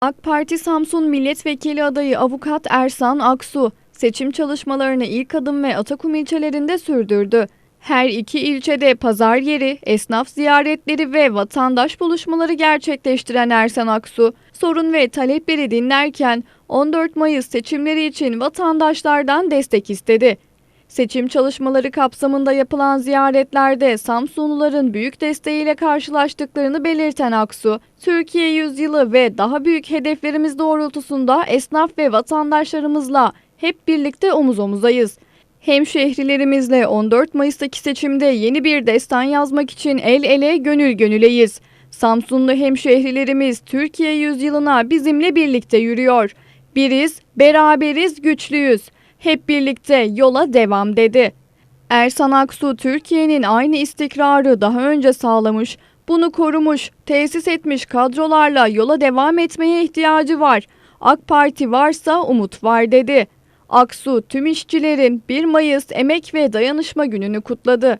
AK Parti Samsun Milletvekili adayı Avukat Ersan Aksu, seçim çalışmalarını ilk adım ve Atakum ilçelerinde sürdürdü. Her iki ilçede pazar yeri, esnaf ziyaretleri ve vatandaş buluşmaları gerçekleştiren Ersan Aksu, sorun ve talepleri dinlerken 14 Mayıs seçimleri için vatandaşlardan destek istedi. Seçim çalışmaları kapsamında yapılan ziyaretlerde Samsunluların büyük desteğiyle karşılaştıklarını belirten Aksu, Türkiye yüzyılı ve daha büyük hedeflerimiz doğrultusunda esnaf ve vatandaşlarımızla hep birlikte omuz omuzayız. Hemşehrilerimizle 14 Mayıs'taki seçimde yeni bir destan yazmak için el ele gönül gönüleyiz. Samsunlu hemşehrilerimiz Türkiye yüzyılına bizimle birlikte yürüyor. Biriz, beraberiz, güçlüyüz. Hep birlikte yola devam dedi. Ersan Aksu Türkiye'nin aynı istikrarı daha önce sağlamış, bunu korumuş, tesis etmiş kadrolarla yola devam etmeye ihtiyacı var. AK Parti varsa umut var dedi. Aksu tüm işçilerin 1 Mayıs Emek ve Dayanışma Günü'nü kutladı.